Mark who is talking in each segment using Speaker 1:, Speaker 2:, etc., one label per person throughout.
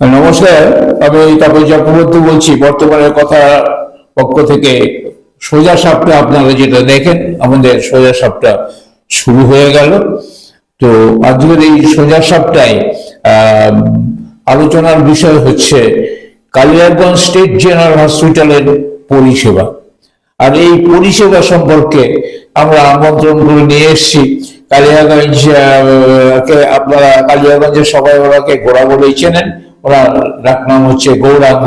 Speaker 1: নমস্কার, আমি তাপস চক্রবর্তী বলছি। বর্তমানের কথা পক্ষ থেকে সোজা সাপটা আপনারা যেটা দেখেন, আমাদের সোজা সাপটা শুরু হয়ে গেল। তো আজকের এই সোজা সাপটায় আলোচনার বিষয় হচ্ছে কালিয়াগঞ্জ স্টেট জেনারেল হসপিটালের পরিষেবা। আর এই পরিষেবা সম্পর্কে আমরা আমন্ত্রণ করে নিয়ে এসেছি। কালিয়াগঞ্জ আপনারা কালিয়াগঞ্জের সবাই ওনাকে গোড়া বলেই চেনেন। ওনার ডাকনাম হচ্ছে গৌরাঙ্গ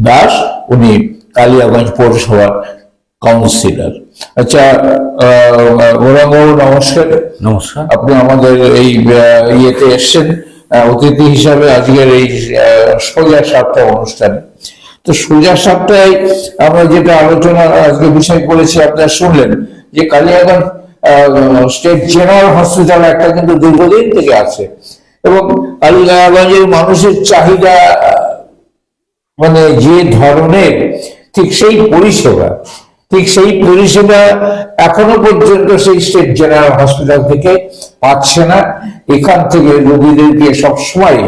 Speaker 1: দাস উনি কালিয়াগঞ্জ পৌরসভার কাউন্সিলর আচ্ছা আহ, গৌরাঙ্গ নমস্কার।
Speaker 2: নমস্কার।
Speaker 1: আপনি আমাদের এই ইয়েতে এসছেন অতিথি হিসাবে আজকের এই সোজা সাতটা অনুষ্ঠানে। তো সোজা সাতটায় আমরা যেটা আলোচনা আজকে বিষয় করেছি আপনারা শুনলেন যে কালিয়াগঞ্জ স্টেট জেনারেল হসপিটাল একটা কিন্তু দীর্ঘদিন থেকে আছে। এবং কালিয়াগঞ্জের মানুষের চাহিদা মানে যে ধরনের, ঠিক সেই পরিষেবা, ঠিক সেই পরিষেবা এখনও পর্যন্ত সেই স্টেট জেনারেল হসপিটাল থেকে পাচ্ছে না। এখান থেকে রোগীদেরকে সবসময়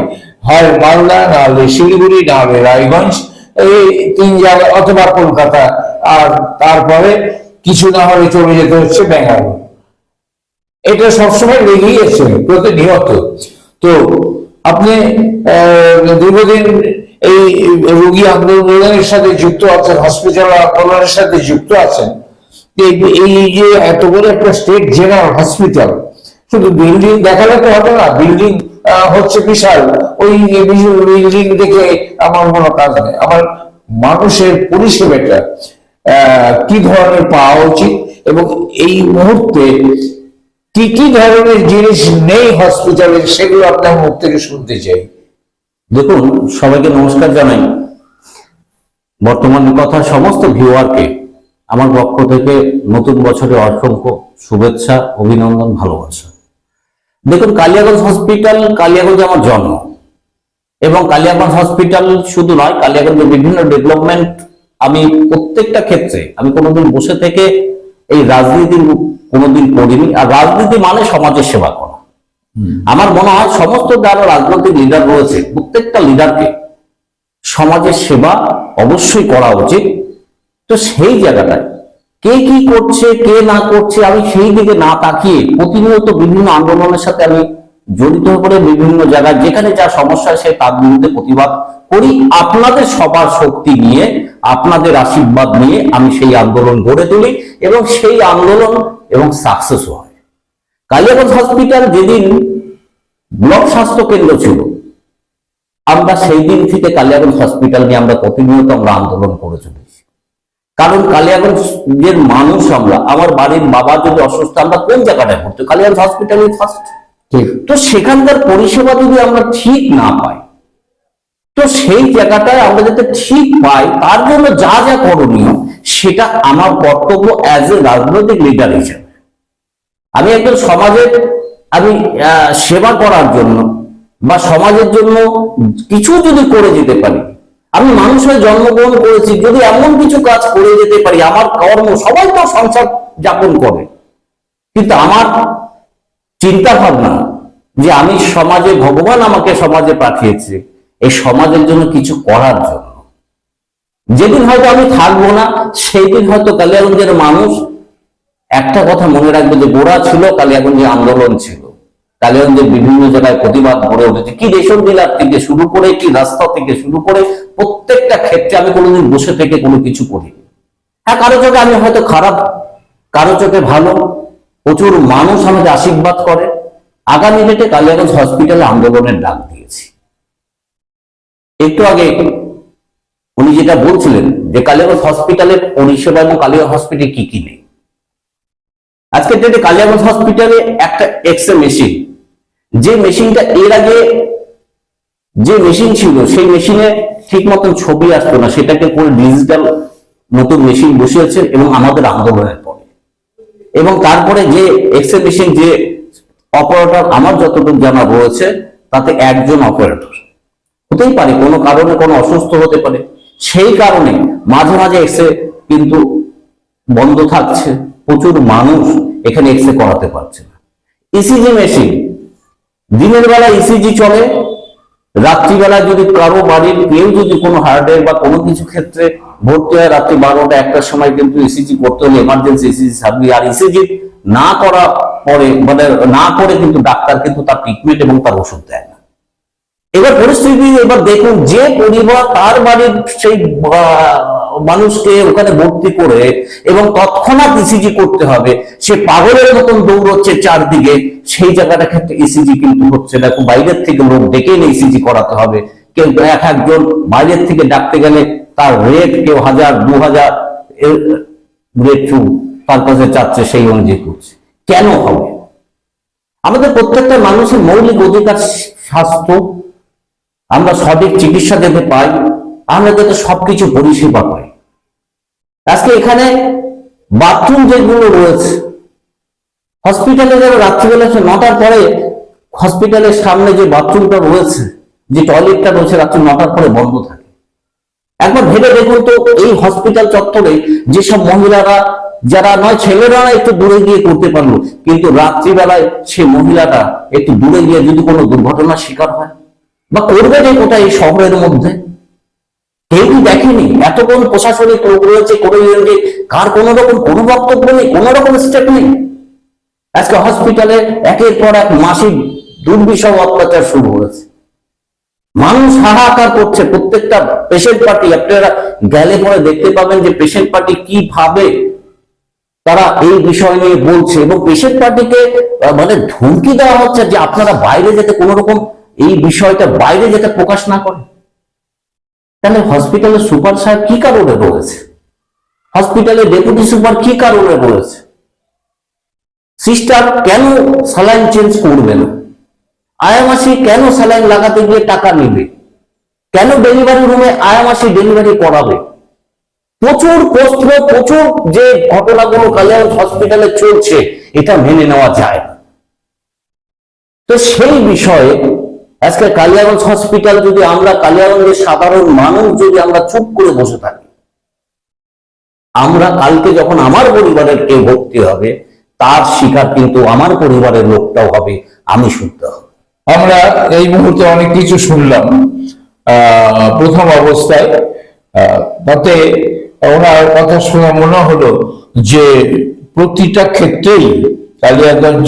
Speaker 1: হয় মালদা না হলে শিলিগুড়ি না হলে রায়গঞ্জ, এই তিন জায়গা অথবা কলকাতা, আর তারপরে কিছু না হলে চলে যেতে হচ্ছে ব্যাঙ্গালোর এটা সবসময় লেগেই আছে প্রতিনিয়ত। তো আপনি দীর্ঘদিন এই রোগী আন্দোলনের সাথে যুক্ত আছেন হসপিটাল আন্দোলনের সাথে যুক্ত আছেন, এই যে এত বড় একটা স্টেট জেনারেল হসপিটাল শুধু বিল্ডিং দেখালে তো হবে না বিল্ডিং হচ্ছে বিশাল, ওই বিল্ডিং দেখে আমার কোনো কাজ নেই। আমার মানুষের পরিষেবাটা কি ধরনের পাওয়া উচিত এবং এই মুহূর্তে কি কি ধরনের জিনিস নেই হসপিটালে সেগুলো আপনার মুখ থেকে শুনতে চাই।
Speaker 2: দেখুন, সবাইকে নমস্কার জানাই। বর্তমান কথা সমস্ত ভিউয়ারকে আমার পক্ষ থেকে নতুন বছরে অসংখ্য শুভেচ্ছা, অভিনন্দন, ভালোবাসা। দেখুন, কালিয়াগঞ্জ হসপিটাল কালিয়াগঞ্জ আমার জন্ম। এবং কালিয়াগঞ্জ হসপিটাল শুধু নয়, কালিয়াগঞ্জের বিভিন্ন ডেভেলপমেন্ট আমি প্রত্যেকটা ক্ষেত্রে, আমি কোনোদিন বসে থেকে এই রাজনীতি কোনোদিন করিনি আর রাজনীতি মানে সমাজের সেবা করা। আমার মনে হয় সমস্ত যারা রাজনৈতিক লিডার রয়েছে প্রত্যেকটা লিডারকে সমাজের সেবা অবশ্যই করা উচিত। তো সেই জায়গাটায় কে কি করছে কে না করছে আমি সেই দিকে না তাকিয়ে প্রতিনিয়ত বিভিন্ন আন্দোলনের সাথে আমি জড়িত হয়ে পড়ে বিভিন্ন জায়গায় যেখানে যা সমস্যা সে তার বিরুদ্ধে প্রতিবাদ করি। আপনাদের সবার শক্তি নিয়ে আপনাদের আশীর্বাদ নিয়ে আমি সেই আন্দোলন গড়ে তুলি এবং সেই আন্দোলন এবং সাকসেস হয়। কালিয়াগঞ্জ হসপিটাল যেদিন ব্লক স্বাস্থ্য কেন্দ্র ছিল আমরা সেই দিন থেকে কালিয়াগঞ্জ হসপিটাল নিয়ে আমরা প্রতিনিয়ত আমরা আন্দোলন করে চলেছি। কারণ কালিয়াগঞ্জের মানুষ আমরা আমার বাড়ির বাবা যদি অসুস্থ আমরা কোন জায়গাটায় ভর্তি? কালিয়াগঞ্জ হসপিটালে ফার্স্ট তো সেখানকার পরিষেবা যদি আমরা ঠিক না পাই তো সেই জায়গাটায় আমরা যাতে ঠিক পাই তার জন্য যা যা করণীয় সেটা আমার কর্তব্য অ্যাজ এ রাজনৈতিক লিডার হিসেবে। আমি একজন সমাজের, আমি সেবা করার জন্য বা সমাজের জন্য কিছু যদি করে যেতে পারি, আমি মানুষের জন্মগ্রহণ করেছি, যদি এমন কিছু কাজ করে যেতে পারি, আমার কর্ম, সবাই তো সংসার যাপন করে। কিন্তু আমার চিন্তা ভাবনা যে আমি সমাজে, ভগবান আমাকে সমাজে পাঠিয়েছে, এই সমাজের জন্য কিছু করার জন্য। যেদিন হয়তো আমি থাকব না সেই দিন হয়তো কালিয়াগঞ্জের মানুষ একটা কথা মনে রাখবে যে গোড়া ছিল, কালিয়াগঞ্জে আন্দোলন ছিল। কালিয়াগঞ্জের বিভিন্ন জায়গায় প্রতিবাদ গড়ে উঠেছে। কি রেশন ডিলার থেকে শুরু করে, কি রাস্তা থেকে শুরু করে, প্রত্যেকটা ক্ষেত্রে আমি কোনোদিন বসে থেকে কোনো কিছু করিনি। হ্যাঁ কারও চোখে আমি হয়তো খারাপ, কারও চোখে ভালো, প্রচুর মানুষ আমাকে আশীর্বাদ করে। আগামী ডেটে কালিয়াগঞ্জ হসপিটালে আন্দোলনের ডাক দিয়েছি। একটু আগে উনি যেটা বলছিলেন যে কালিয়াগঞ্জ হসপিটালের পরিষেবা এবং কালিয়াগঞ্জ হসপিটালে কি কি নেই। আজকের ডেটে কালিয়াগঞ্জ হসপিটালে একটা এক্সরে মেশিন যে মেশিনটা এর আগে যে মেশিন ছিল, সেই মেশিনে ঠিক মতন ছবি আসতো না, সেটাকে করে ডিজিটাল নতুন মেশিন বসিয়েছে এবং আমাদের আন্দোলনের পরে। এবং তারপরে যে এক্সরে মেশিন যে অপারেটর আমার যতটুকু জানা রয়েছে, তাতে একজন অপারেটর হতেই পারে, কোনো কারণে কোনো অসুস্থ হতে পারে। সেই কারণে মাঝে মাঝে এক্সরে কিন্তু বন্ধ থাকছে, প্রচুর মানুষ এখানে এক্সরে করাতে পারছে না। ইসিজি মেশিন দিনের বেলা ইসিজি চলে, রাত্রিবেলা যদি কারও বাড়ির কেউ যদি কোনো হার্টের বা কোনো কিছু ক্ষেত্রে ভর্তি হয়, রাত্রি বারোটা, একটার সময় কিন্তু ইসিজি করতে হলে এমার্জেন্সি ইসিজি সার্ভিস। আর ইসিজি না করা পরে মানে না করে কিন্তু ডাক্তার কিন্তু তার ট্রিটমেন্ট এবং তার ওষুধ দেয় এবার পরিস্থিতি, এবার দেখুন, যে পরিবার তার বাড়ির সেই মানুষকে ওখানে ভর্তি করে এবং তৎক্ষণাৎ ইসিজি করতে হবে, সে পাগলের মতন দৌড়চ্ছে চারদিকে, সেই জায়গাটা ক্ষেত্রে ইসিজি কিন্তু হচ্ছে না। বাইরের থেকে লোক ডেকে এনে ইসিজি করাতে হবে। কেউ এক একজন বাইরের থেকে ডাকতে গেলে তার রেট কেউ হাজার, দু হাজার রেট তার কাছে চাচ্ছে, সেই অনুযায়ী করছে। কেন হবে? আমাদের প্রত্যেকটা মানুষের মৌলিক অধিকার, স্বাস্থ্য আমরা সঠিক চিকিৎসা যাতে পাই, আমরা যাতে সবকিছু পরিষেবা পাই। আজকে এখানে বাথরুম যেগুলো রয়েছে হসপিটালে যারা রাত্রিবেলা সে নটার পরে হসপিটালের সামনে যে বাথরুমটা রয়েছে, যে টয়লেটটা রয়েছে রাত্রি নটার পরে বন্ধ থাকে। একবার ভেবে দেখুন তো, এই হসপিটাল চত্বরে যেসব মহিলারা, যারা নয় ছেলেরা একটু দূরে গিয়ে করতে পারল, কিন্তু রাত্রিবেলায় সে মহিলাটা একটু দূরে গিয়ে যদি কোনো দুর্ঘটনার শিকার হয় বা করবে যে কোথায় এই শহরের মধ্যে? কেউ কি দেখেনি? এতক্ষণ প্রশাসনিক রয়েছে করে যে কার কোন রকম কোনো বক্তব্য নেই, কোন রকম স্টেপ নেই? আজকে হসপিটালে একের পর এক মাসিক দুর্বিষহ অত্যাচার শুরু হয়েছে। মানুষ হাহাকার করছে, প্রত্যেকটা পেশেন্ট পার্টি আপনারা গেলে পরে দেখতে পাবেন যে পেশেন্ট পার্টি কীভাবে তারা এই বিষয় নিয়ে বলছে এবং পেশেন্ট পার্টিকে মানে ধমকি দেওয়া হচ্ছে যে আপনারা বাইরে যেতে কোনো রকম এই বিষয়টা বাইরে যেতে প্রকাশ না করে। তাহলে হসপিটালে সুপার সাহেব কি কারণে রয়েছে হসপিটালে ডেপুটি সুপার কি কারণে রয়েছে সিস্টার কেন স্যালাইন চেঞ্জ করবে না? আয়ামাসি কেন স্যালাইন লাগাতে গিয়ে টাকা নেবে? কেন ডেলিভারি রুমে আয়ামাসি ডেলিভারি করাবে? প্রচুর প্রশ্ন, প্রচুর যে ঘটনাগুলো কালিয়াগঞ্জ হসপিটালে চলছে, এটা মেনে নেওয়া যায় তো সেই বিষয়ে আজকে কালিয়াগঞ্জ হসপিটাল যদি আমরা, কালিয়াগঞ্জের সাধারণ মানুষ যদি আমরা চুপ করে বসে থাকি, আমরা কালকে যখন আমার পরিবারের কেউ ভর্তি হবে, তার শিকার কিন্তু আমার পরিবারের লোকটাও হবে, আমি শুনতে হবে।
Speaker 1: আমরা এই মুহূর্তে অনেক কিছু শুনলাম। প্রথম অবস্থায় তাতে ওনার কথা শুনে মনে হলো যে প্রতিটা ক্ষেত্রেই কালিয়াগঞ্জ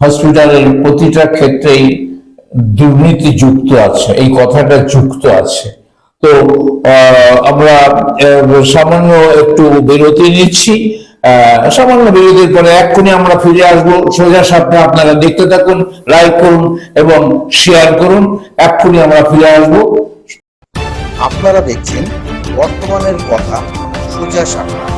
Speaker 1: হসপিটালের প্রতিটা ক্ষেত্রেই দুর্নীতি যুক্ত আছে, এই কথাটা যুক্ত আছে। তো আমরা সামান্য একটু বিরতি নিচ্ছি। সামান্য বিরতির পরে এক্ষুনি আমরা ফিরে আসব। সোজা সাপটা আপনারা দেখতে থাকুন, লাইক করুন এবং শেয়ার করুন। এক্ষুনি আমরা ফিরে আসব।
Speaker 3: আপনারা দেখছেন বর্তমানের কথা সোজা সাপটা।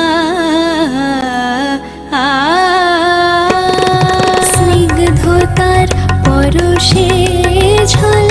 Speaker 4: স্নিগ্ধতার পরশে ঝলমলে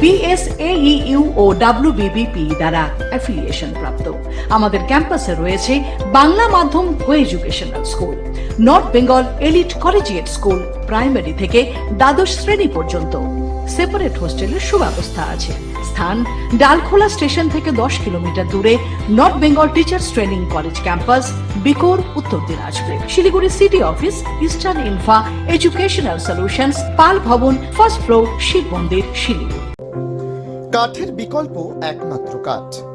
Speaker 5: বিএসএইউ ও ডাব্লিউবিবিপি দ্বারা অ্যাফিলিয়েশন প্রাপ্ত। আমাদের ক্যাম্পাসে রয়েছে বাংলা মাধ্যম co educational school North Bengal elite collegiate school primary থেকে দ্বাদশ শ্রেণি পর্যন্ত। সেপারেট হোস্টেলের সুব্যবস্থা আছে। স্থান ডালখোলা স্টেশন থেকে দশ কিলোমিটার দূরে North Bengal teachers training college campus বিকোর, Uttar Dinajpur. Siliguri city office eastern infra educational solutions Pal Bhawan first floor Shiva মন্দির, শিলিগুড়ি।
Speaker 6: কাঠের বিকল্প একমাত্র কাঠ।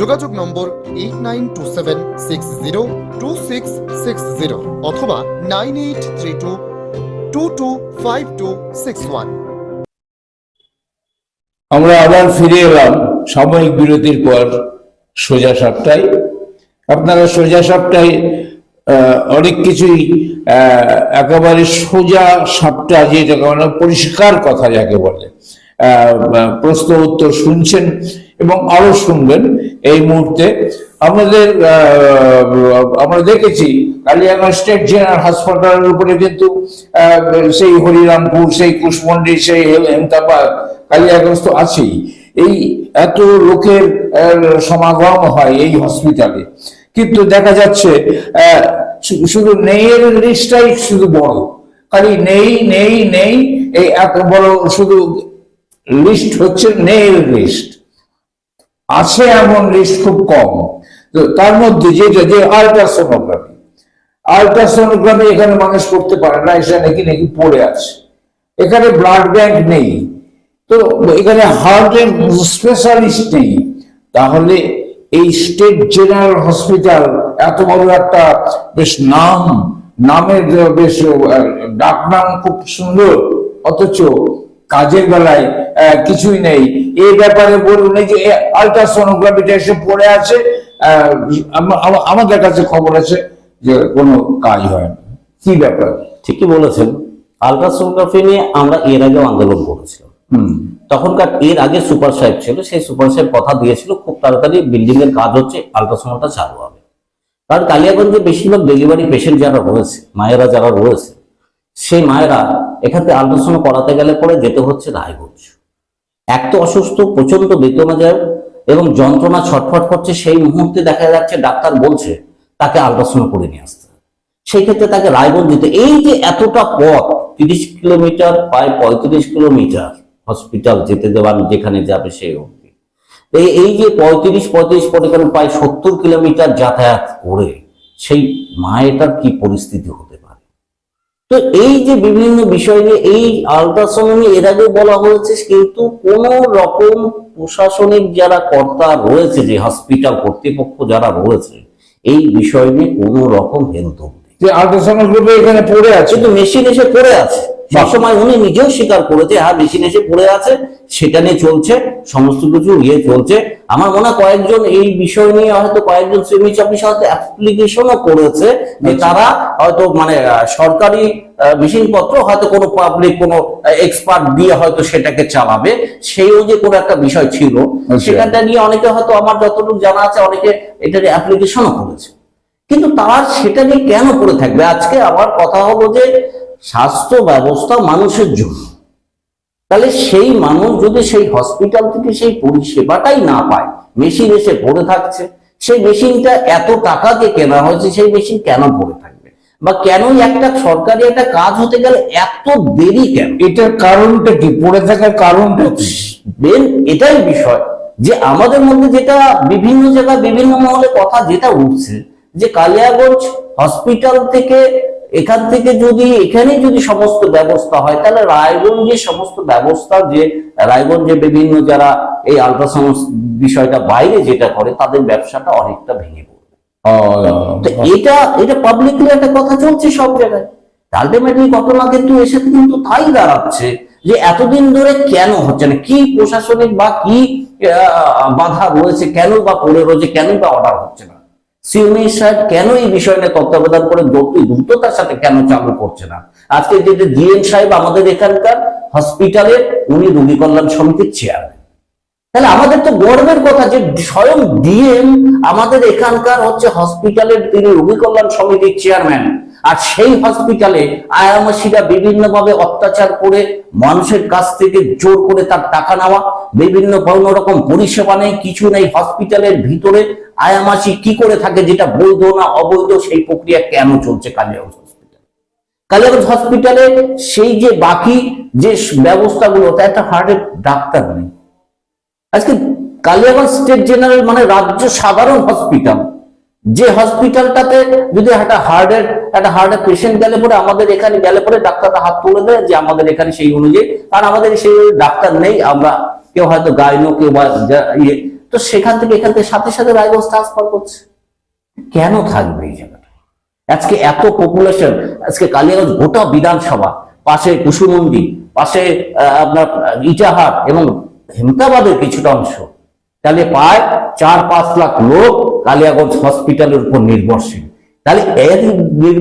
Speaker 6: যোগাযোগ number eight nine two seven six zero two six six zero অথবা nine eight three two two two five two six one
Speaker 1: আমরা আবার ফিরে এলাম সাময়িক বিরতির পর সোজা সাপটায়। আপনারা সোজা সাপটায় আহ, অনেক কিছুই একেবারে সোজা সাপটা মানে পরিষ্কার কথা যাকে বলে। প্রশ্ন উত্তর শুনছেন। এবং আরও শুনবেন এই মুহূর্তে। আমাদের আমরা দেখেছি কালিয়াগঞ্জ স্টেট জেনারেল হাসপাতালের উপরে কিন্তু সেই হরিরামপুর, সেই কুশমন্ডি, সেই হেমতাবাদ, কালিয়াগঞ্জ তো আছেই। এই এত লোকের সমাগম হয় এই হসপিটালে কিন্তু দেখা যাচ্ছে শুধু নেইয়ের লিস্টটাই শুধু বড়। খালি নেই নেই নেই, এই এত বড় শুধু লিস্ট হচ্ছে নেইয়ের লিস্ট আছে এমন লিস্ট খুব কম। তার মধ্যে যেটা যে আল্ট্রাসোনোগ্রাফি আল্ট্রাসোনোগ্রাফি এখানে মানুষ করতে পারে না, এসে নাকি নাকি পড়ে আছে। এখানে ব্লাড ব্যাংক নেই। তো এখানে হার্টের স্পেশালিস্ট নেই। তাহলে এই স্টেট জেনারেল হসপিটাল এত বড় একটা বেশ নাম, নামের বেশ, ডাক নাম খুব সুন্দর। অথচ কাজের বেলায় কিছুই নেই। এই ব্যাপারে বলুন এই যে আলট্রাসোনোগ্রাফিটা এসে পড়ে আছে আমাদের কাছে খবর আছে যে কোনো কাজ হয় না। কি ব্যাপার?
Speaker 2: ঠিকই বলেছেন। আলট্রাসোনোগ্রাফি নিয়ে আমরা এর আগেও আন্দোলন করেছিলাম। তখনকার এর আগে সুপার সাহেব ছিল সেই সুপার সাহেব কথা দিয়েছিল খুব তাড়াতাড়ি বিল্ডিং এর কাজ হচ্ছে আলট্রাসাউন্ডটা চালু হবে। কারণ কালিয়াগঞ্জে বেশিরভাগ ডেলিভারি পেশেন্ট যারা রয়েছে মায়েরা যারা রয়েছে সেই মায়েরা থেকে আলট্রাসাউন্ড করাতে গেলে পরে যেতে হচ্ছে রায়গঞ্জ। এক তো অসুস্থ প্রচণ্ড বেতনা যায় এবং যন্ত্রণা ছটফট করছে, সেই মুহূর্তে দেখা যাচ্ছে ডাক্তার বলছে তাকে আলট্রাসাউন্ড করে নিয়ে আসতে। সেই ক্ষেত্রে তাকে রায়গঞ্জ দিতে এই যে এতটা পথ, তিরিশ কিলোমিটার প্রায় পঁয়ত্রিশ কিলোমিটার হসপিটাল যেতে দেওয়ার যেখানে যাবে সেই অবধি। এই এই যে পঁয়ত্রিশ পঁয়ত্রিশ পরিমাণ প্রায় সত্তর কিলোমিটার যাতায়াত করে, সেই মায়েটার কি পরিস্থিতি হতে তো এই যে বিভিন্ন বিষয় নিয়ে এই আলট্রাসাউন্ড এর আগে বলা হয়েছে কিন্তু কোন রকম প্রশাসনিক যারা কর্তা রয়েছে যে হসপিটাল কর্তৃপক্ষ যারা রয়েছে এই বিষয় নিয়ে কোন রকম হেলদোল
Speaker 1: যে আলট্রাসোনোগ্রাফি এখানে পড়ে আছে।
Speaker 2: কিন্তু মেশিন এসে পড়ে আছে। সবসময় উনি নিজেও স্বীকার করেছে হ্যাঁ মেশিন এসে পড়ে আছে সেটা নিয়ে চলছে সমস্ত কিছু ইয়ে চলছে। আমার মনে হয় কয়েকজন এই বিষয় নিয়ে হয়তো কয়েকজন সিএমই অফিস হয়তো অ্যাপ্লিকেশনও করেছে যে তারা হয়তো মানে সরকারি মেশিন পত্র হয়তো কোনো পাবলিক কোনো এক্সপার্ট দিয়ে হয়তো সেটাকে চালাবে। সেইও যে কোনো একটা বিষয় ছিল
Speaker 1: আচ্ছা।
Speaker 2: সেখানটা নিয়ে অনেকে হয়তো আমার যতটুকু জানা আছে অনেকে এটার অ্যাপ্লিকেশনও করেছে। কিন্তু তারা সেটা নিয়ে কেন পড়ে থাকবে? আজকে আমার কথা হলো যে স্বাস্থ্য ব্যবস্থা মানুষের জন্য। তাহলে সেই মানুষ যদি সেই হসপিটাল থেকে সেই পরিষেবাটাই না পায় মেশিন এসে পড়ে থাকছে সেই মেশিনটা এত টাকা দিয়ে কেনা হয়েছে সেই মেশিন কেন পড়ে থাকবে? বা কেনই একটা সরকারি একটা কাজ হতে গেলে এত দেরি কেন?
Speaker 1: এটার কারণটা কি? পড়ে থাকার কারণটা কি?
Speaker 2: মেন এটাই বিষয় যে আমাদের মধ্যে যেটা বিভিন্ন জায়গায় বিভিন্ন মহলে কথা যেটা উঠছে যে কালিয়াগঞ্জ হসপিটাল থেকে এখান থেকে যদি এখানে যদি সমস্ত ব্যবস্থা হয় তাহলে রায়গঞ্জের সমস্ত ব্যবস্থা যে রায়গঞ্জে বিভিন্ন যারা এই আলট্রাসাউন্ড বিষয়টা বাইরে যেটা করে তাদের ব্যবসাটা অনেকটা ভেঙে পড়বে। এটা এটা পাবলিকলি একটা কথা চলছে সব জায়গায়। আলটিমেটলি ঘটনা কিন্তু এসে কিন্তু তাই দাঁড়াচ্ছে যে এতদিন ধরে কেন হচ্ছে না? কি প্রশাসনিক বা কি বাধা রয়েছে কেন বা পড়ে রয়েছে কেন বা অর্ডার হচ্ছে না? সিউনি সাহেব কেন এই বিষয় নিয়ে তত্ত্বাবধান করে দ্রুত দ্রুততার সাথে কেন চালু করছে না? আজকে যে জিএন সাহেব আমাদের এখানকার হসপিটালে উনি রোগী কল্যাণ সমিতির চেয়ারম্যান তাহলে আমাদের তো গর্বের কথা যে স্বয়ং ডিএম আমাদের এখানকার হচ্ছে হসপিটালের তিনি রোগী কল্যাণ সমিতির চেয়ারম্যান আর সেই হসপিটালে আয়ামাসিরা বিভিন্ন ভাবে অত্যাচার করে মানুষের কাছ থেকে জোর করে তার টাকা নেওয়া বিভিন্ন কোনো রকম পরিষেবা নেই, কিছু নেই হসপিটালের ভিতরে আয়ামাসি কি করে থাকে যেটা বৈধ না অবৈধ, সেই প্রক্রিয়া কেন চলছে কালিয়াগঞ্জ হসপিটাল কালিয়াগঞ্জ হসপিটালে সেই যে বাকি যে ব্যবস্থাগুলো, তা একটা হার্টের ডাক্তার নেই। আজকে কালিয়াগঞ্জ স্টেট জেনারেল মানে রাজ্য সাধারণ হসপিটাল যে হসপিটালটাতে যদি একটা হার্টের একটা হার্টের পেশেন্ট গেলে পরে আমাদের এখানে গেলে পরে ডাক্তাররা হাত তুলে দেয় যে আমাদের এখানে সেই অনুযায়ী কারণ আমাদের সেই ডাক্তার নেই, আমরা কেউ হয়তো গাইনো কেউ বা ইয়ে। তো সেখান থেকে এখান থেকে সাথে সাথে রায়গঞ্জ ট্রান্সফার করছে। কেন থাকবে এই জায়গাটা? আজকে এত পপুলেশন আজকে কালিয়াগঞ্জ গোটা বিধানসভা পাশে কুসুমন্দি পাশে আপনার আহ, ইটাহার এবং হেমতাবাদের কিছুটা অংশ। তাহলে প্রায় চার পাঁচ লাখ লোক কালিয়াগঞ্জ হসপিটালের উপর নির্ভরশীল। তাহলে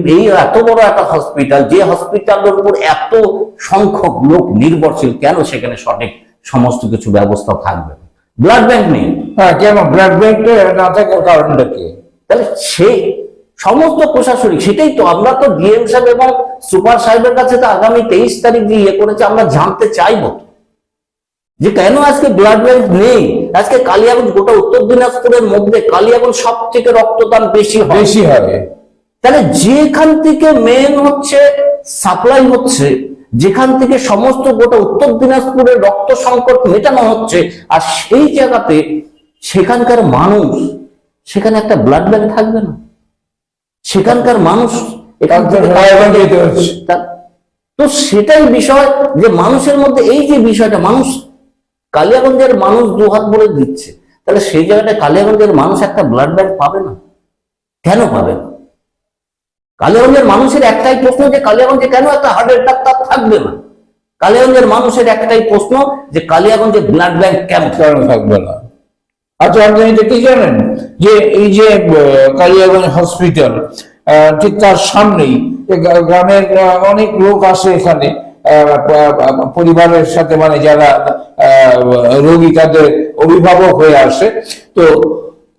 Speaker 2: এই এত বড় একটা হসপিটাল যে হসপিটালের উপর এত সংখ্যক লোক নির্ভরশীল কেন সেখানে সঠিক সমস্ত কিছু ব্যবস্থা থাকবে। ব্লাড ব্যাংক নেই।
Speaker 1: হ্যাঁ কেন? ব্লাড ব্যাংকটা না থাকার কারণটা কি?
Speaker 2: তাহলে সেই সমস্ত প্রশাসনিক সেটাই তো আমরা তো ডিএম সাহেব এবং সুপার সাহেবের কাছে তো আগামী তেইশ তারিখ যে ইয়ে করেছে আমরা জানতে চাইব। যে কেন আজকে ব্লাড ব্যাংক নেই? আজকে কালিয়াগঞ্জ গোটা উত্তর দিনাজপুরের মধ্যে কালিয়াগঞ্জ সব থেকে রক্তদান বেশি
Speaker 1: বেশি হবে
Speaker 2: তাহলে যেখান থেকে মেন হচ্ছে সাপ্লাই হচ্ছে যেখান থেকে সমস্ত গোটা উত্তর দিনাজপুরের রক্ত সংকট মেটানো হচ্ছে আর সেই জায়গাতে সেখানকার মানুষ সেখানে একটা ব্লাড ব্যাংক থাকবে না। সেখানকার মানুষ। তা- তো সেটাই বিষয় যে মানুষের মধ্যে এই যে বিষয়টা মানুষ কালিয়াগঞ্জের মানুষ দুহাত বলে দিচ্ছে তাহলে সেই জায়গাটা কালিয়াগঞ্জের মানুষ একটা ব্লাড ব্যাংক পাবে না? কেন পাবে না? কালিয়াগঞ্জের মানুষের একটাই প্রশ্ন যে কালিয়াগঞ্জে কেন একটা হার্টের ডাক্তার থাকবে না? কালিয়াগঞ্জের মানুষের একটাই প্রশ্ন যে কালিয়াগঞ্জে ব্লাড ব্যাংক কেন
Speaker 1: কেন থাকবে না। আচ্ছা আপনি কি জানেন? যে এই যে কালিয়াগঞ্জ হসপিটাল ঠিক তার সামনেই গ্রামের অনেক লোক আসে এখানে। পরিবারের সাথে মানে যারা রোগী তাদের অভিভাবক হয়ে আসে। তো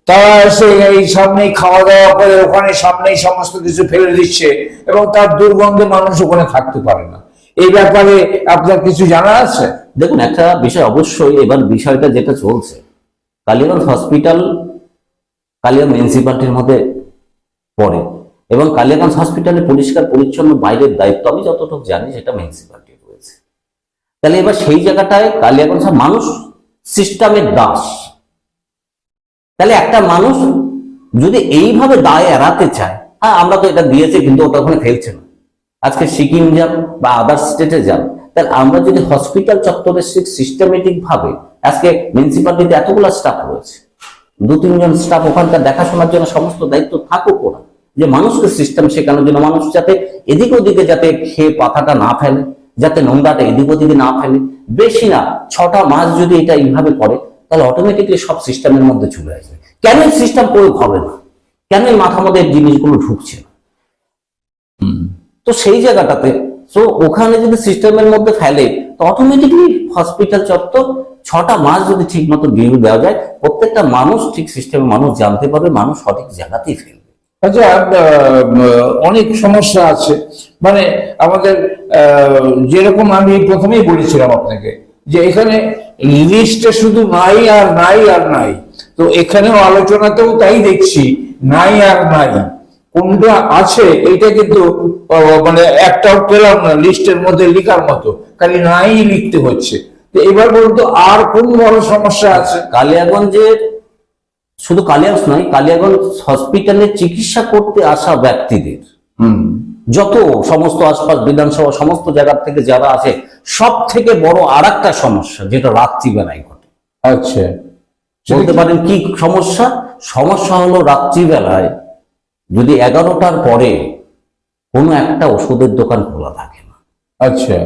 Speaker 1: তারা এসে এই সামনেই খাওয়া দাওয়া করে, ওখানে সামনেই সমস্ত কিছু ফেলে দিচ্ছে এবং তার দুর্গন্ধে মানুষ ওখানে থাকতে পারে না। এই ব্যাপারে আপনার কিছু জানা আছে?
Speaker 2: দেখুন, একটা বিষয় অবশ্যই এবার বিষয়টা যেটা চলছে, কালিয়াগঞ্জ হসপিটাল কালিয়াগঞ্জ মিউনিসিপালিটির মধ্যে পড়ে এবং কালিয়াগঞ্জ হসপিটালে পরিষ্কার, পরিচ্ছন্ন বাইরের দায়িত্ব আমি যতটুকু জানি সেটা মিউনিসিপালিটি রয়েছে। তাহলে এবার সেই জায়গাটায় কালিয়াগঞ্জ মানুষ সিস্টেমের দাস। তাহলে একটা মানুষ যদি এইভাবে দায় এড়াতে চায় হ্যাঁ আমরা তো এটা দিয়েছি, কিন্তু ওটা ওখানে ফেলছে না। আজকে সিকিম যান বা আদার স্টেটে যান, তাহলে আমরা যদি হসপিটাল চত্বরে সিস্টেমেটিক ভাবে, আজকে মিউনিসিপালিটিতে এতগুলো স্টাফ রয়েছে, দু তিনজন স্টাফ ওখানকার দেখাশোনার জন্য সমস্ত দায়িত্ব থাকুক ওরা, যে মানুষকে সিস্টেম শেখানোর জন্য মানুষ যাতে এদিক ওদিকে যাতে খেয়ে পাতাটা না ফেলে, যাতে নোংরাটা এদিক ওদিকে না ফেলে। বেশি না, ছটা মাস যদি এটা এইভাবে করে তাহলে অটোমেটিকলি সব সিস্টেমের মধ্যে চলে আসবে। কেন সিস্টেম প্রয়োগ হবে না? কেন এই মধ্যে জিনিসগুলো ঢুকছে না? তো সেই জায়গাটাতে তো ওখানে যদি সিস্টেমের মধ্যে ফেলে, তো অটোমেটিকলি হসপিটাল চত্বর ছটা মাস যদি ঠিক মতো ডিউ দেওয়া যায়, প্রত্যেকটা মানুষ ঠিক সিস্টেমে মানুষ জানতে পারবে, মানুষ সঠিক জায়গাতেই ফেলবে।
Speaker 1: আচ্ছা অনেক সমস্যা আছে। মানে আমাদের যেরকম আমি প্রথমেই বলেছিলাম আপনাকে যে এখানে লিস্টে শুধু নাই আর নাই আর নাই। তো এখানেও আলোচনাতেও তাই দেখছি নাই আর নাই। কোনটা আছে এটা কিন্তু মানে একটাও পেলাম না লিস্টের মধ্যে লিখার মতো। খালি নাই লিখতে হচ্ছে। তো এবার বলতো আর কোন বড় সমস্যা আছে?
Speaker 2: কালিয়াগঞ্জের শুধু কালিয়াগঞ্জ নয় কালিয়াগঞ্জ হসপিটালে চিকিৎসা করতে আসা ব্যক্তিদের।
Speaker 1: হুম।
Speaker 2: যত সমস্ত আশপাশ বিধানসভা সমস্ত জায়গার থেকে যারা আছে সব থেকে বড় আর একটা সমস্যা যেটা রাত্রিবেলায় ঘটে।
Speaker 1: আচ্ছা।
Speaker 2: বলতে পারেন কি সমস্যা? সমস্যা হলো রাত্রিবেলায় যদি এগারোটার পরে কোনো একটা ওষুধের দোকান খোলা থাকে না।
Speaker 1: আচ্ছা।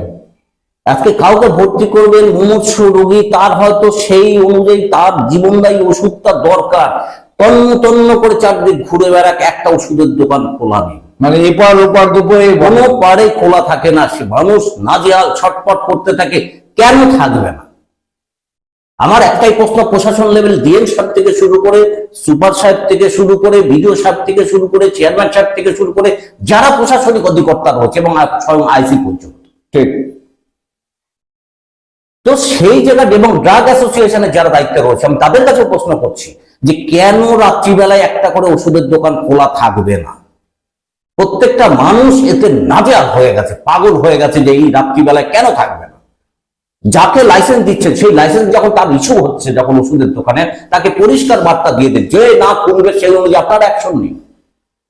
Speaker 2: আজকে কাউকে ভর্তি করবেন মুমূর্ষ রোগী তার হয়তো সেই অনুযায়ী তার জীবনদায়ী ওষুধটা দরকার। তন্ন তন্ন করে চারদিক ঘুরে বেড়াক একটা ওষুধের দোকান খোলা নেই।
Speaker 1: মানে এপার ওপার দুপুরে
Speaker 2: কোনো পারে খোলা থাকে না সে মানুষ নাজেহাল ছটপট করতে থাকে কেন থাকবে না? আমার একটাই প্রশ্ন প্রশাসন লেভেল ডিএম সাহেব থেকে শুরু করে সুপার সাহেব থেকে শুরু করে বিডিও সাহেব থেকে শুরু করে চেয়ারম্যান সাহেব থেকে শুরু করে যারা প্রশাসনিক অধিকর্তা রয়েছে এবং স্বয়ং আইসি পর্যন্ত।
Speaker 1: ঠিক।
Speaker 2: তো সেই জায়গায় এবং ড্রাগ অ্যাসোসিয়েশনের যারা দায়িত্বে রয়েছে আমি তাদের কাছে প্রশ্ন করছি যে কেন রাত্রিবেলায় একটা করে ওষুধের দোকান খোলা থাকবে না? প্রত্যেকটা মানুষ এতে নাজেহাল হয়ে গেছে, পাগল হয়ে গেছে যে এই রাত্রিবেলায় কেন থাকবে না? যাকে লাইসেন্স দিচ্ছেন সেই লাইসেন্স যখন তার ইস্যু হচ্ছে যখন ওষুধের দোকানে, তাকে পরিষ্কার বার্তা দিয়ে দেন যে না করবে সেই অনুযায়ী আপনার অ্যাকশন নেই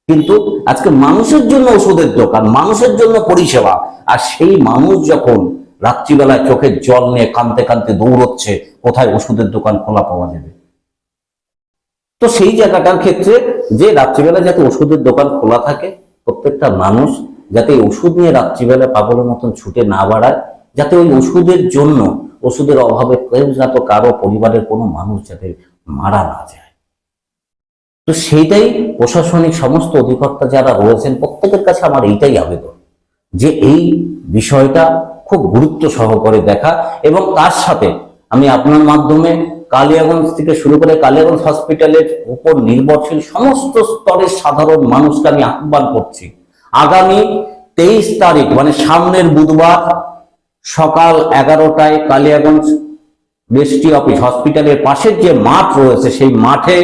Speaker 2: কিন্তু আজকে মানুষের জন্য ওষুধের দোকান, মানুষের জন্য পরিষেবা, আর সেই মানুষ যখন রাত্রিবেলায় চোখের জল নিয়ে কানতে কানতে দৌড়চ্ছে, কোথায় ওষুধের দোকান খোলা পাওয়া যাবে? তো সেই জায়গাটার ক্ষেত্রে যে রাত্রিবেলা যাতে ওষুধের দোকান খোলা থাকে প্রত্যেকটা মানুষ যাতে ওষুধ নিয়ে রাত্রিবেলা পাগলের মতন ছুটে না বাড়ায়, যাতে ওই ওষুধের জন্য, ওষুধের অভাবে কেউ যাতে কারও পরিবারের কোনো মানুষ যাতে মারা না যায়। তো সেইটাই প্রশাসনিক সমস্ত অধিকর্তা যারা রয়েছেন, প্রত্যেকের কাছে আমার এইটাই আবেদন, যে এই বিষয়টা খুব গুরুত্ব সহকারে দেখা এবং তার সাথে আমি আপনার মাধ্যমে কালিয়াগঞ্জ থেকে শুরু করে কালিয়াগঞ্জ হসপিটালের উপর নির্ভরশীল সমস্ত স্তরের সাধারণ মানুষকে আমি আহ্বান করছি। আগামী তেইশ তারিখ মানে সামনের বুধবার সকাল এগারোটায় কালিয়াগঞ্জ রেজিস্ট্রি অফিস হসপিটালের পাশের যে মাঠ রয়েছে, সেই মাঠে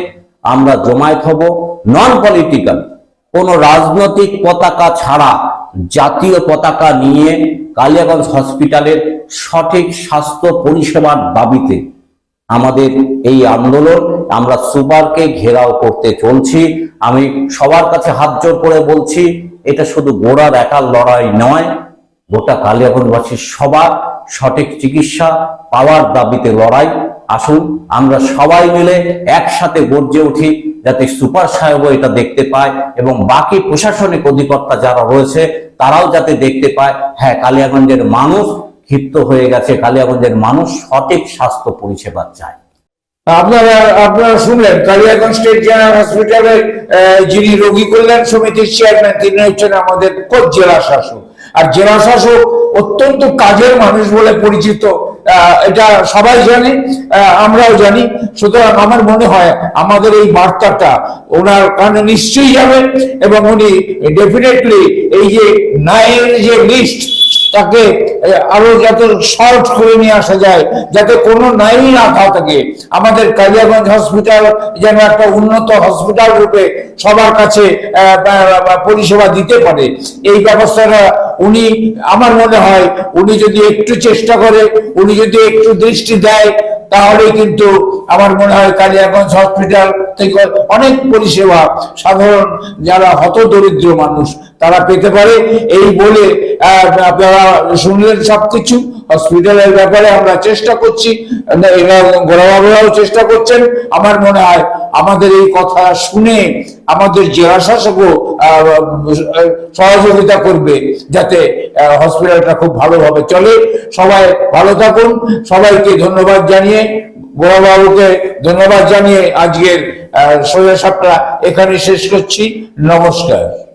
Speaker 2: আমরা জমায়েত হব। নন পলিটিক্যাল কোন রাজনৈতিক পতাকা ছাড়া জাতীয় পতাকা নিয়ে কালিয়াগঞ্জ হসপিটালের সঠিক স্বাস্থ্য পরিষেবার দাবিতে আমাদের এই আন্দোলন, আমরা সুপারকে ঘেরাও করতে চলছি। আমি সবার কাছে হাত জোর করে বলছি, এটা শুধু গোড়ার একার লড়াই নয়, গোটা কালিয়াগঞ্জবাসীর সবার সঠিক চিকিৎসা, পাওয়ার দাবিতে লড়াই। আসুন, আমরা সবাই মিলে একসাথে গর্জে উঠি, যাতে সুপার সাহেবও এটা দেখতে পায় এবং বাকি প্রশাসনিক অধিকর্তা যারা রয়েছে, তারাও যাতে দেখতে পায় হ্যাঁ কালিয়াগঞ্জের মানুষ ক্ষিপ্ত হয়ে গেছে কালিয়াগঞ্জের মানুষ, সঠিক স্বাস্থ্য পরিষেবা চায়।
Speaker 1: আপনারা আপনারা শুনলেন, কালিয়াগঞ্জ স্টেট জেনারেল হসপিটালের যিনি রোগী কল্যাণ সমিতির চেয়ারম্যান, তিনি হচ্ছেন আমাদের কোচ জেলা শাসক। আর জেলা শাসক অত্যন্ত কাজের মানুষ বলে পরিচিত এটা সবাই জানে আমরাও জানি। সুতরাং আমার মনে হয় আমাদের এই বার্তাটা ওনার কানে নিশ্চয়ই যাবে এবং উনি ডেফিনেটলি এই যে নাইন যে লিস্ট তাকে আরও যাতে শর্ট করে নিয়ে আসা যায়, যাতে কোনো নাই না থাকে। আমাদের কালিয়াগঞ্জ হসপিটাল যেন একটা উন্নত হসপিটাল রূপে সবার কাছে পরিষেবা দিতে পারে। এই ব্যবস্থাটা উনি, আমার মনে হয় উনি যদি একটু চেষ্টা করে, উনি যদি একটু দৃষ্টি দেয় তাহলে কিন্তু আমার মনে হয় কালিয়াগঞ্জ হসপিটাল থেকে অনেক পরিষেবা সাধারণ যারা হতদরিদ্র মানুষ, তারা পেতে পারে। এই বলে আপনারা শুনলেন সবকিছু। হসপিটালের ব্যাপারে আমরা চেষ্টা করছি। গোড়াবাবুরাও চেষ্টা করছেন। আমার মনে হয় আমাদের এই কথা শুনে আমাদের জেলা শাসকও আহ, সহযোগিতা করবে যাতে হসপিটালটা খুব ভালোভাবে চলে। সবাই ভালো থাকুন। সবাইকে ধন্যবাদ জানিয়ে গোড়াবাবুকে ধন্যবাদ জানিয়ে আজকের সোজা সাপটা এখানে শেষ করছি। নমস্কার।